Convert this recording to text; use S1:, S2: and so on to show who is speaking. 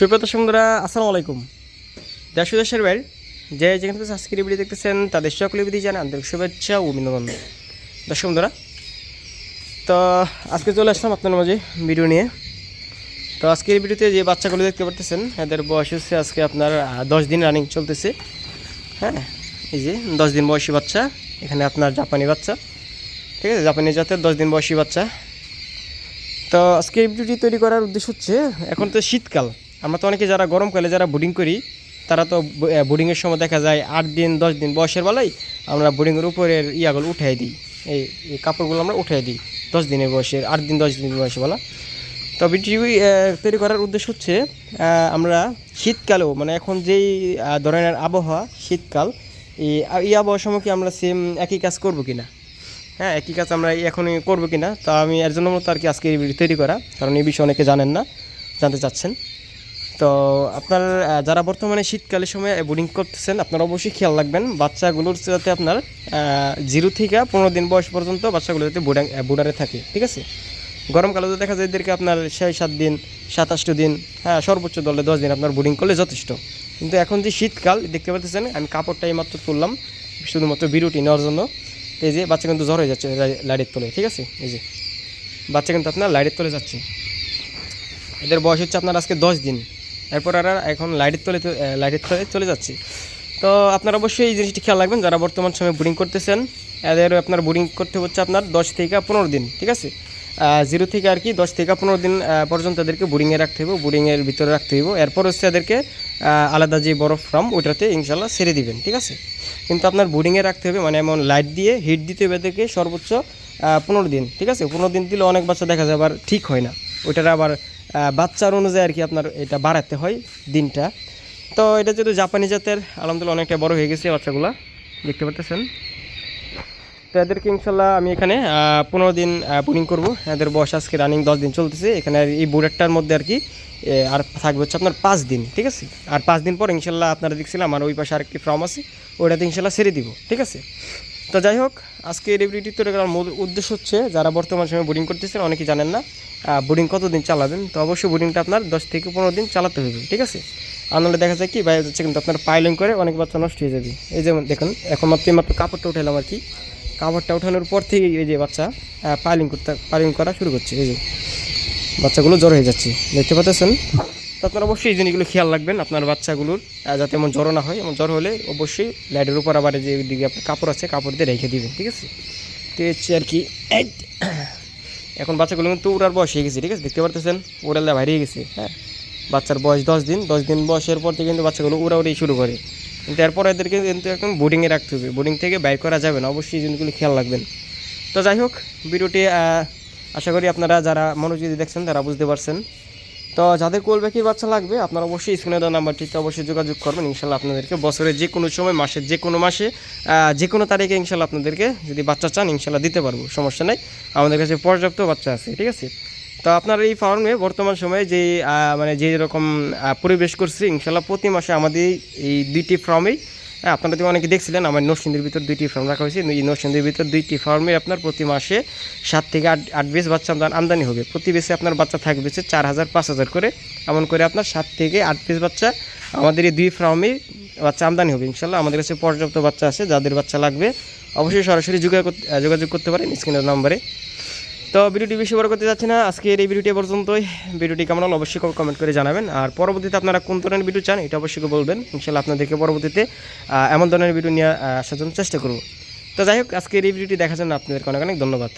S1: সুপ্রত সুন্দরা আসসালামু আলাইকুম। দেশ দেশের বাইর যে যেখান থেকে আজকের ভিডিও দেখতেছেন, তাদের সকলে বিধি জানে আন্তরিক শুভেচ্ছা ও বিনোদন দর্শক বন্ধুরা, তো আজকে চলে আসলাম আপনার মাঝে ভিডিও নিয়ে। তো আজকের ভিডিওতে যে বাচ্চাগুলো দেখতে পারতেছেন, এদের বয়স হচ্ছে আজকে আপনার দশ দিন রানিং চলতেছে। হ্যাঁ এই যে দশ দিন বয়সী বাচ্চা, এখানে আপনার জাপানি বাচ্চা। ঠিক আছে, জাপানি জাতের দশ দিন বয়সী বাচ্চা। তো আজকে এই ভিডিওটি তৈরি করার উদ্দেশ্য হচ্ছে, এখন তো শীতকাল। আমরা তো অনেকে যারা গরমকালে যারা বোর্ডিং করি, তারা তো বোর্ডিংয়ের সময় দেখা যায় আট দিন, দশ দিন বয়সের বেলায় আমরা বোর্ডিংয়ের উপরের ইয়াগুলো উঠাই দিই। এই কাপড়গুলো আমরা উঠাই দিই দশ দিনের বয়সের, আট দিন, দশ দিন বয়সের বেলা। তো ভিডিও তৈরি করার উদ্দেশ্য হচ্ছে আমরা শীতকালেও মানে এখন যেই ধরনের আবহাওয়া, শীতকাল এই আবহাওয়ার সময় কি আমরা সেম একই কাজ করব কিনা? হ্যাঁ একই কাজ আমরা এখনই করব কিনা, তা আমি এর জন্য মতো আর কি আজকে তৈরি করা, কারণ এই বিষয়ে অনেকে জানেন না, জানতে চাচ্ছেন। তো আপনার যারা বর্তমানে শীতকালের সময় বোর্ডিং করতেছেন, আপনারা অবশ্যই খেয়াল রাখবেন, বাচ্চাগুলোর যাতে আপনার জিরো থেকে পনেরো দিন বয়স পর্যন্ত বাচ্চাগুলো যাতে বোর্ডিং বোর্ডারে থাকে, ঠিক আছে? গরমকালে তো দেখা যায় এদেরকে আপনার ছয়, সাত দিন সাতাশটো দিন হ্যাঁ সর্বোচ্চ দলে দশ দিন আপনার বোর্ডিং করলে যথেষ্ট। কিন্তু এখন যে শীতকাল, দেখতে পাচ্ছেন, আমি কাপড়টাই মাত্র তুললাম, শুধুমাত্র বিরুটি নেওয়ার জন্য। এই যে বাচ্চা কিন্তু জ্বর হয়ে যাচ্ছে লাইটের তলে, ঠিক আছে? এই যে বাচ্চা কিন্তু আপনার লাইটের তলে যাচ্ছে। এদের বয়স হচ্ছে আপনার আজকে দশ দিন। এরপর আর এখন লাইটের তলে লাইটের তলে চলে যাচ্ছে। তো আপনারা অবশ্যই এই জিনিসটি খেয়াল রাখবেন যারা বর্তমান সময়ে বোর্ডিং করতেছেন এদের আপনার বোর্ডিং করতে হচ্ছে আপনার দশ থেকে পনেরো দিন ঠিক আছে? জিরো থেকে আর কি দশ থেকে পনেরো দিন পর্যন্ত এদেরকে বোর্ডিংয়ে রাখতে হবে বোর্ডিংয়ের ভিতরে রাখতে হবে এরপর হচ্ছে এদেরকে আহ, আলাদা যে বরফ ফ্রাম ওইটাতে ইনশাল্লাহ ছেড়ে দিবেন ঠিক আছে? কিন্তু আপনার বোর্ডিংয়ে রাখতে হবে মানে এমন লাইট দিয়ে হিট দিতে হবে এদেরকে সর্বোচ্চ পনেরো দিন ঠিক আছে? পনেরো দিন দিলে অনেক বাচ্চা দেখা যায় আবার ঠিক হয় না। ওইটার আবার বাচ্চার অনুযায়ী আর কি আপনার এটা বাড়াতে হয় দিনটা। তো এটা যেহেতু জাপানি জাতের, আলহামদুলিল্লাহ অনেকটা বড় হয়ে গেছে বাচ্চাগুলা। দেখতে পাচ্ছেন তো এদেরকে ইনশাল্লাহ আমি এখানে পনেরো দিন বোর্ডিং করব। এদের বয়স আজকে রানিং দশ দিন চলতেছে। এখানে এই বোর্ডারটার মধ্যে আর কি আর থাকবে হচ্ছে আপনার পাঁচ দিন, ঠিক আছে? আর পাঁচ দিন পর ইনশাল্লাহ আপনারা দেখছিলাম, আমার ওই পাশে আরেকটি ফর্ম আছে, ওইটাতে ইনশাল্লাহ ছেড়ে দিব, ঠিক আছে? তো যাই হোক আজকে এই রেভিডিটি তৈরি করার মূল উদ্দেশ্য হচ্ছে, যারা বর্তমান সময়ে বোর্ডিং করতেছেন, অনেকেই জানেন না বোর্ডিং কতদিন চালাবেন? তো অবশ্যই বোর্ডিংটা আপনার দশ থেকে পনেরো দিন চালাতে হবে, ঠিক আছে? আর নাহলে দেখা যায় কি বাইরে যাচ্ছে কিন্তু আপনার পাইলিং করে অনেক বাচ্চা নষ্ট হয়ে যাবে। এই যেমন দেখুন, এখন মাত্র মাত্র কাপড়টা উঠালাম আর কি। কাপড়টা ওঠানোর পর থেকে এই যে বাচ্চা পাইলিং করতে পাইলিং করা শুরু করছে, এই যে বাচ্চাগুলো জ্বর হয়ে যাচ্ছে। দেখতে পাচ্ছেন? তো আপনারা অবশ্যই এই জিনিসগুলো খেয়াল রাখবেন, আপনার বাচ্চাগুলোর যাতে এমন জ্বর না হয়, এমন জ্বর হলে অবশ্যই লাইটের উপর আবার যে দিকে আপনার কাপড় আছে, কাপড় দিয়ে রেখে দিবেন, ঠিক আছে? তো হচ্ছে আর কি এখন বাচ্চাগুলো কিন্তু উড়ার বয়স হয়ে গেছে, ঠিক আছে? দেখতে পারতেছেন? উড়ালে বাইরে গেছে হ্যাঁ? বাচ্চার বয়স দশ দিন দশ দিন বয়সের পর থেকে কিন্তু বাচ্চাগুলো উড়াউড়ি শুরু করে। কিন্তু এরপর এদেরকে কিন্তু একদম বোর্ডিংয়ে রাখতে হবে। বোর্ডিং থেকে বাইর করা যাবে না, অবশ্যই এই জিনিসগুলো খেয়াল রাখবেন। তো যাই হোক, ভিডিওটি আশা করি আপনারা যারা মনোযোগী দেখছেন, তারা বুঝতে পারছেন। তো যাদের কোল ব্যাকির বাচ্চা লাগবে, আপনারা অবশ্যই স্ক্রিনে দেওয়া নাম্বারটিতে অবশ্যই যোগাযোগ করবেন। ইনশাল্লাহ আপনাদেরকে বছরের যে কোনো সময়, মাসের যে কোনো মাসে যে কোনো তারিখে ইনশাল্লাহ আপনাদেরকে যদি বাচ্চা চান, ইনশাল্লাহ দিতে পারব, সমস্যা নেই। আমাদের কাছে পর্যাপ্ত বাচ্চা আছে, ঠিক আছে? তো আপনার এই ফার্মে বর্তমান সময়ে যে মানে যে রকম পরিবেশ করছে, ইনশাল্লাহ প্রতি মাসে আমাদের এই দুইটি ফার্মেই আপনারা তো অনেকে দেখছিলেন, আমার নরসিংদীর ভিতর দুইটি ফার্ম রাখা হয়েছে। এই নরসিংদীর ভিতর দুইটি ফার্মে আপনার প্রতি মাসে সাত থেকে আট আট বেশ বাচ্চা আমদানি- হবে। প্রতি বেশে আপনার বাচ্চা থাকবে চার হাজার, পাঁচ হাজার করে। এমন করে আপনার সাত থেকে আট পিস বাচ্চা আমাদের এই দুই ফার্মে বাচ্চা আমদানি হবে, ইনশাল্লাহ। আমাদের কাছে পর্যাপ্ত বাচ্চা আছে, যাদের বাচ্চা লাগবে, অবশ্যই সরাসরি যোগাযোগ করতে পারেন। স্ক্রিনের নম্বরে তো ভিডিওটি বেশি বড় করতে যাচ্ছি না। আজকের এই ভিডিওটি পর্যন্তই। ভিডিওটি কেমন হলো অবশ্যই কমেন্ট করে জানাবেন। আর পরবর্তীতে আপনারা কোন ধরনের ভিডিও চান, এটা অবশ্যই বলবেন। ইনশাল্লাহ আপনাদেরকে পরবর্তীতে এমন ধরনের ভিডিও নিয়ে আসার জন্য চেষ্টা করব। তো যাই হোক, আজকের এই ভিডিওটি দেখার জন্য আপনাদেরকে অনেক অনেক ধন্যবাদ।